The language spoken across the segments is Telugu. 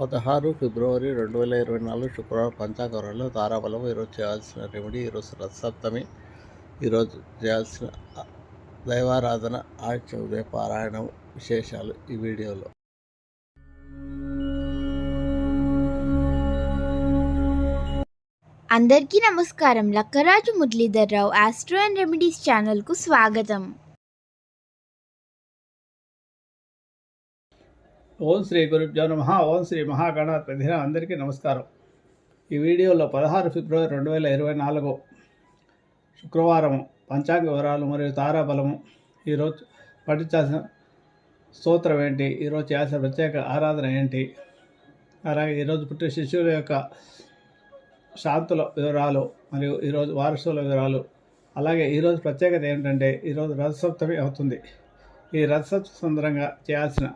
పదహారు ఫిబ్రవరి రెండు వేల ఇరవై నాలుగు శుక్రవారం పంచాంగంలో తారాబలం ఈరోజు చేయాల్సిన రెమెడీ ఈరోజు రథసప్తమి ఈరోజు చేయాల్సిన దైవారాధన ఆదిత్య ఉదయ పారాయణం విశేషాలు ఈ వీడియోలో. అందరికీ నమస్కారం. Lakkaraju Muralidhar Rao astro and remedies ఛానల్కు స్వాగతం. ఓం శ్రీ గురుభ్యో నమ. ఓం శ్రీ మహాగణాధిపతి అందరికీ నమస్కారం. ఈ వీడియోలో పదహారు ఫిబ్రవరి రెండు వేల ఇరవై నాలుగు శుక్రవారం పంచాంగ వివరాలు మరియు తారాబలము. ఈరోజు పఠించాల్సిన స్తోత్రం ఏంటి? ఈరోజు చేయాల్సిన ప్రత్యేక ఆరాధన ఏంటి? అలాగే ఈరోజు పుట్టిన శిశువుల యొక్క శాంతుల వివరాలు మరియు ఈరోజు వారసుల వివరాలు. అలాగే ఈరోజు ప్రత్యేకత ఏంటంటే ఈరోజు రథసప్తమి అవుతుంది. ఈ రథసప్తమి సందర్భంగా చేయాల్సిన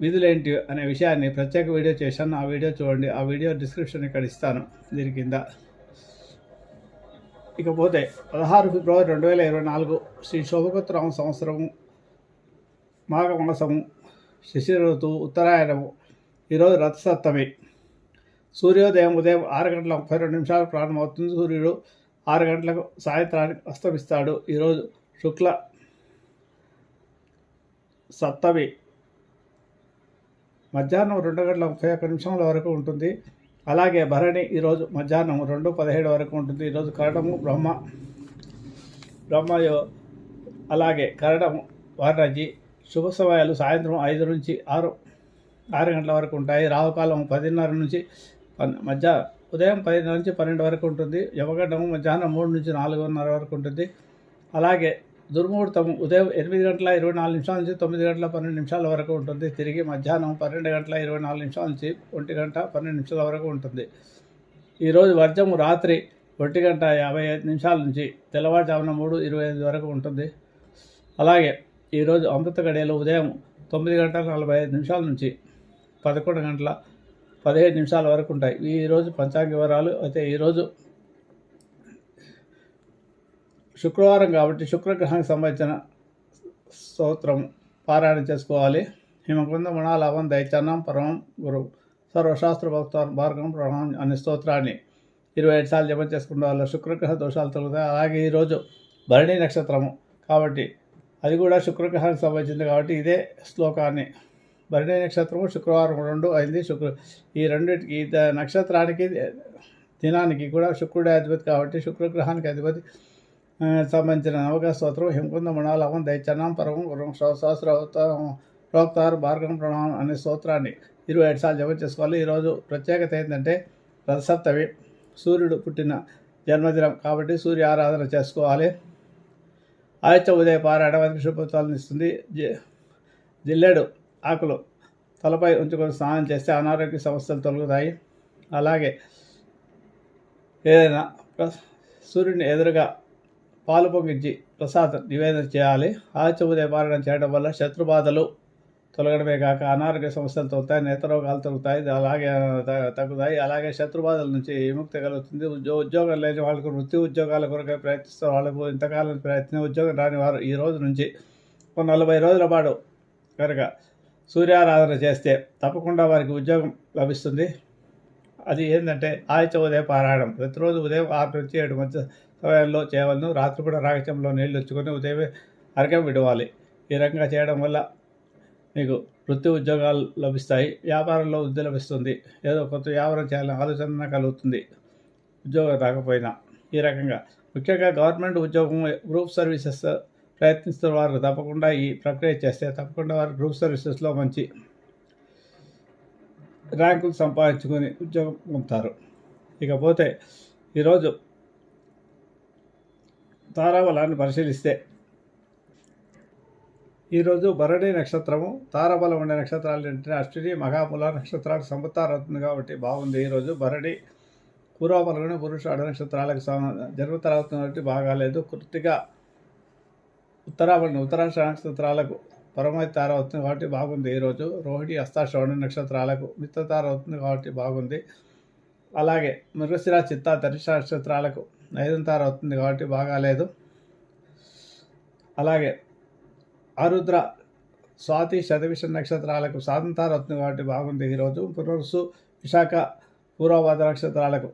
విధులేంటి అనే విషయాన్ని ప్రత్యేక వీడియో చేశాను. ఆ వీడియో చూడండి. ఆ వీడియో డిస్క్రిప్షన్ ఇక్కడ ఇస్తాను దీని కింద. ఇకపోతే పదహారు ఫిబ్రవరి రెండు వేల ఇరవై నాలుగు శ్రీ శోభకృతరామ సంవత్సరము మాఘమాసము శిశిర ఋతువు ఉత్తరాయణము ఈరోజు రథసప్తమి. సూర్యోదయం ఉదయం ఆరు గంటల ముప్పై రెండు నిమిషాలు ప్రారంభమవుతుంది. సూర్యుడు ఆరు గంటలకు సాయంత్రానికి అస్తమిస్తాడు. ఈరోజు శుక్ల సప్తమి. మధ్యాహ్నం రెండు గంటల ముప్పై ఒక్క నిమిషముల వరకు ఉంటుంది. అలాగే భరణి ఈరోజు మధ్యాహ్నం రెండు పదిహేడు వరకు ఉంటుంది. ఈరోజు కరడము బ్రహ్మ బ్రహ్మయో అలాగే కరడము వారణజి శుభ సమయాలు సాయంత్రం ఐదు నుంచి ఆరు ఆరు గంటల వరకు ఉంటాయి. రావుకాలం పదిన్నర నుంచి పన్- మధ్య ఉదయం పదిన్నర నుంచి పన్నెండు వరకు ఉంటుంది. యమగండము మధ్యాహ్నం మూడు నుంచి నాలుగున్నర వరకు ఉంటుంది. అలాగే దుర్ముహూర్తం ఉదయం ఎనిమిది గంటల ఇరవై నాలుగు నిమిషాల నుంచి తొమ్మిది గంటల పన్నెండు నిమిషాల వరకు ఉంటుంది. తిరిగి మధ్యాహ్నం పన్నెండు గంటల ఇరవై నాలుగు నిమిషాల నుంచి ఒంటి గంట పన్నెండు నిమిషాల వరకు ఉంటుంది. ఈరోజు వర్జము రాత్రి ఒంటి గంట యాభై ఐదు నిమిషాల నుంచి తెల్లవారుజామున మూడు ఇరవై ఐదు వరకు ఉంటుంది. అలాగే ఈరోజు అమృత గడియలు ఉదయం తొమ్మిది గంటల నలభై ఐదు నిమిషాల నుంచి పదకొండు గంటల పదిహేడు నిమిషాల వరకు ఉంటాయి. ఈరోజు పంచాంగ వివరాలు. అయితే ఈరోజు శుక్రవారం కాబట్టి శుక్రగ్రహానికి సంబంధించిన స్తోత్రం పారాయణ చేసుకోవాలి. హిమకుంద మణాలవం దైత్యాన్నం పరమం గురు. సర్వశాస్త్ర భక్త మార్గం ప్రణామం అనే స్తోత్రాన్ని ఇరవై ఐదు సార్లు జపం చేసుకున్న వాళ్ళు శుక్రగ్రహ దోషాలు తొలుగుతాయి. అలాగే ఈరోజు భరణి నక్షత్రము కాబట్టి అది కూడా శుక్రగ్రహానికి సంబంధించింది కాబట్టి ఇదే శ్లోకాన్ని. భరణి నక్షత్రము శుక్రవారం రెండు అయింది. శుక్ర ఈ రెండింటికి ఈ నక్షత్రానికి దినానికి కూడా శుక్రుడే అధిపతి కాబట్టి శుక్రగ్రహానికి అధిపతి సంబంధించిన నవక స్తోత్రం హిమకుంద మణాలవం దైత్యనాం పరమం గురం సహస్ర ప్రోక్తారు భార్గం ప్రణామం అనే స్తోత్రాన్ని ఇరవై ఐదు సార్లు జపం చేసుకోవాలి. ఈరోజు ప్రత్యేకత ఏంటంటే రథసప్తమి సూర్యుడు పుట్టిన జన్మదినం కాబట్టి సూర్య ఆరాధన చేసుకోవాలి. ఆదిత్య ఉదయ పారాయణానికి శుభత్వాలను ఇస్తుంది. జి- జిల్లేడు ఆకులు తలపై ఉంచుకొని స్నానం చేస్తే అనారోగ్య సమస్యలు తొలగుతాయి. అలాగే ఏదైనా సూర్యుని ఎదురుగా పాలు పొంగించి ప్రసాదం నివేదన చేయాలి. ఆదిత్య ఉదయ చేయడం వల్ల శత్రుబాధలు తొలగడమే కాక అనారోగ్య సమస్యలు తొలుతాయి నేత్రరోగాలు తొలుగుతాయి అలాగే తగ్గుతాయి. అలాగే శత్రుబాధల నుంచి విముక్తి కలుగుతుంది. ఉద్యో ఉద్యోగం లేని వాళ్ళకు వృత్తి ఉద్యోగాల కొరకే ప్రయత్నిస్తున్న వాళ్ళకు ఇంతకాలం ప్రయత్నం ఉద్యోగం రాని వారు ఈ రోజు నుంచి ఒక నలభై రోజుల పాటు కనుక సూర్యారాధన చేస్తే తప్పకుండా వారికి ఉద్యోగం లభిస్తుంది. అది ఏంటంటే ఆయుచ ఉదయం పారాయణం. ప్రతిరోజు ఉదయం ఆరు నుంచి ఏడు మధ్య సమయంలో చేయవలను. రాత్రి కూడా నీళ్ళు వచ్చుకొని ఉదయమే అరకం విడవాలి. ఈ రకంగా చేయడం వల్ల మీకు వృత్తి ఉద్యోగాలు లభిస్తాయి. వ్యాపారంలో వృద్ధి లభిస్తుంది. ఏదో కొత్త వ్యాపారం చేయాలని ఆలోచన కలుగుతుంది. ఉద్యోగం రాకపోయినా ఈ రకంగా. ముఖ్యంగా గవర్నమెంట్ ఉద్యోగం గ్రూప్ సర్వీసెస్ ప్రయత్నిస్తున్న వారు తప్పకుండా ఈ ప్రక్రియ చేస్తే తప్పకుండా వారు గ్రూప్ సర్వీసెస్లో మంచి ర్యాంకులు సంపాదించుకొని ఉద్యోగం పొందుతారు. ఇకపోతే ఈరోజు తారాబలాన్ని పరిశీలిస్తే. ఈరోజు భరణి నక్షత్రము తారాబలం ఉండే నక్షత్రాలు ఏంటంటే అశ్విని మహాముల నక్షత్రాలు సంపత్తారు అవుతుంది కాబట్టి బాగుంది. ఈరోజు భరణి పూర్వబలమైన పురుషాడు నక్షత్రాలకు సం- కాబట్టి బాగాలేదు. కృతిగా ఉత్తరాభరణ ఉత్తరాష్ట్ర నక్షత్రాలకు పరమైతార అవుతుంది కాబట్టి బాగుంది. ఈరోజు రోహిణి అస్తాశ్రవణ నక్షత్రాలకు మిత్రతార అవుతుంది కాబట్టి బాగుంది. అలాగే మృగశిర చిత్త దర్శ నక్షత్రాలకు ఐదున్నర అవుతుంది కాబట్టి బాగాలేదు అలాగే ఆరుద్ర స్వాతి శతవిష నక్షత్రాలకు సాధంతారత్నం కాబట్టి బాగుంది ఈరోజు పునరుసు విశాఖ పూర్వభాద నక్షత్రాలకు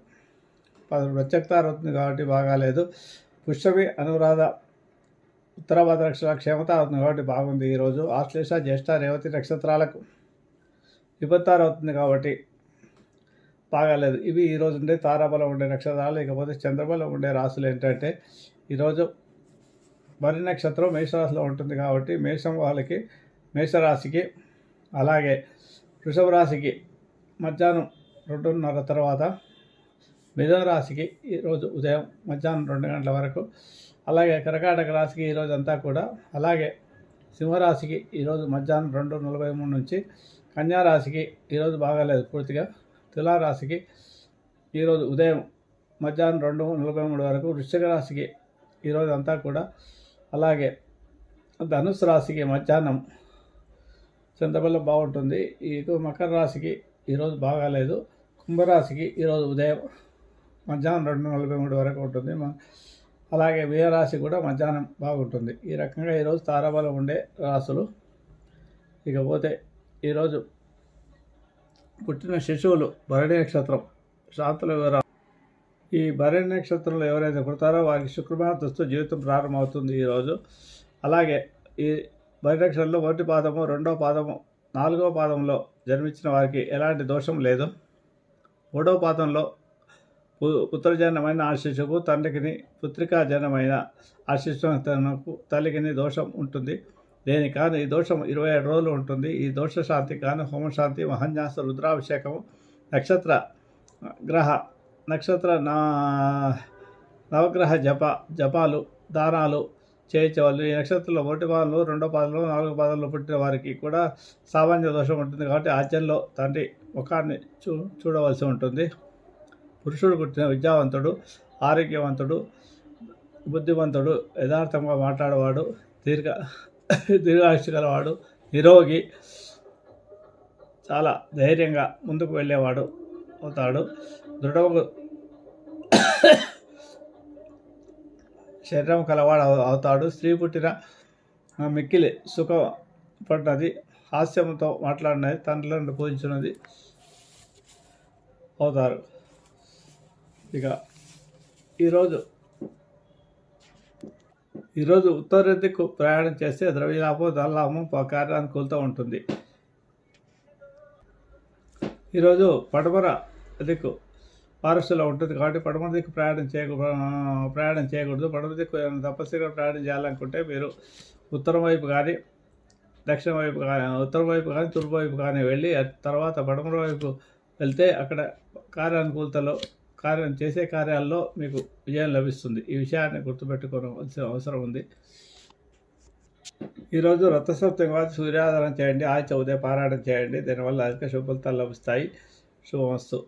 పది అవుతుంది కాబట్టి బాగాలేదు పుష్పమి అనురాధ ఉత్తరాభాద నక్షత్రాల అవుతుంది కాబట్టి బాగుంది ఈరోజు ఆశ్లేష జ్యేష్ఠ రేవతి నక్షత్రాలకు విపత్తారు అవుతుంది కాబట్టి బాగాలేదు ఇవి ఈరోజు ఉండే తారాబలం ఉండే నక్షత్రాలు ఇకపోతే చంద్రబలం ఉండే రాశులు ఏంటంటే ఈరోజు మరి నక్షత్రం మేషరాశిలో ఉంటుంది కాబట్టి మేషం వాళ్ళకి మేషరాశికి అలాగే వృషభ రాశికి మధ్యాహ్నం రెండున్నర తర్వాత మిథున రాశికి ఈరోజు ఉదయం మధ్యాహ్నం రెండు గంటల వరకు అలాగే కర్కాటక రాశికి ఈరోజు అంతా కూడా అలాగే సింహరాశికి ఈరోజు మధ్యాహ్నం రెండు నలభై మూడు నుంచి కన్యా రాశికి ఈరోజు బాగాలేదు పూర్తిగా. తులారాశికి ఈరోజు ఉదయం మధ్యాహ్నం రెండు నలభై మూడు వరకు వృశ్చిక రాశికి ఈరోజు అంతా కూడా అలాగే ధనుసు రాశికి మధ్యాహ్నం చింతపల్లి బాగుంటుంది. ఇది మకర రాశికి ఈరోజు బాగాలేదు. కుంభరాశికి ఈరోజు ఉదయం మధ్యాహ్నం రెండు నలభై మూడు వరకు ఉంటుంది. మ- అలాగే మీనరాశి కూడా మధ్యాహ్నం బాగుంటుంది. ఈ రకంగా ఈరోజు తారాబలం ఉండే రాశులు. ఇకపోతే ఈరోజు పుట్టిన శిశువులు భరణి నక్షత్రం. శాంతుల వివరాలు ఈ భరణి నక్షత్రంలో ఎవరైతే పుడతారో వారికి శుక్రమాతస్తు జీవితం ప్రారంభమవుతుంది ఈరోజు అలాగే ఈ భరణి నక్షత్రంలో మొదటి పాదము రెండో పాదము నాలుగో పాదంలో జన్మించిన వారికి ఎలాంటి దోషం లేదు. మూడో పాదంలో పు- ఆ ఆశిషకు తండ్రికిని పుత్రికా ఆ ఆశిషకు తల్లికిని దోషం ఉంటుంది. దేని కానీ ఈ దోషం ఇరవై ఏడు రోజులు ఉంటుంది. ఈ దోష శాంతి కానీ హోమశాంతి మహన్యాస రుద్రాభిషేకము నక్షత్ర గ్రహ నక్షత్ర నా నవగ్రహ జప జపాలు దానాలు చేయించేవాళ్ళు. ఈ నక్షత్రంలో మొదటి పాదంలో రెండో పాదంలో నాలుగో పాదంలో పుట్టిన వారికి కూడా సామాన్య దోషం ఉంటుంది కాబట్టి ఆద్యంలో తండ్రి ముఖాన్ని చూ చూడవలసి ఉంటుంది. పురుషుడు పుట్టిన విద్యావంతుడు ఆరోగ్యవంతుడు బుద్ధిమంతుడు యథార్థంగా మాట్లాడేవాడు దీర్ఘ దీర్ఘాయుష్ గలవాడు నిరోగి చాలా ధైర్యంగా ముందుకు వెళ్ళేవాడు అవుతాడు. దృఢము శరీరం కలవాడు అవుతాడు. స్త్రీ పుట్టిన మిక్కిలి సుఖపడినది హాస్యంతో మాట్లాడినది తండ్రులను పూజించినది అవుతారు. ఇక ఈరోజు ఈరోజు ఉత్తర దిక్కు ప్రయాణం చేస్తే ద్రవ్యలాభం ధనలాభం కార్యానుకూలత ఉంటుంది. ఈరోజు పడమర దిక్కు ఫారెస్ట్లో ఉంటుంది కాబట్టి పడమర దిక్కు ప్రయాణం చేయ ప్రయాణం చేయకూడదు. పడమర దిక్కు ఏమైనా తప్పనిసరిగా ప్రయాణం చేయాలనుకుంటే మీరు ఉత్తరం వైపు కానీ దక్షిణ వైపు కానీ ఉత్తరం వైపు కానీ తూర్పు వైపు కానీ వెళ్ళి తర్వాత పడమర వైపు వెళ్తే అక్కడ కార్యానుకూలతలో కార్యం చేసే కార్యాల్లో మీకు విజయం లభిస్తుంది. ఈ విషయాన్ని గుర్తుపెట్టుకోవాల్సిన అవసరం ఉంది. ఈరోజు రథసప్తమి వారి సూర్యాధారం చేయండి ఆదిత్య ఉదయ పారాయణం చేయండి. దీనివల్ల అధిక శుభ ఫలితాలు లభిస్తాయి. శుభమస్తు.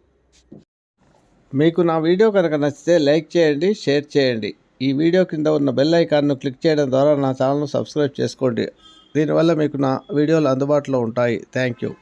మీకు నా వీడియో కనుక నచ్చితే లైక్ చేయండి షేర్ చేయండి. ఈ వీడియో కింద ఉన్న బెల్ ఐకాన్ను క్లిక్ చేయడం ద్వారా నా ఛానల్ను సబ్స్క్రైబ్ చేసుకోండి. దీనివల్ల మీకు నా వీడియోలు అందుబాటులో ఉంటాయి. Thank you.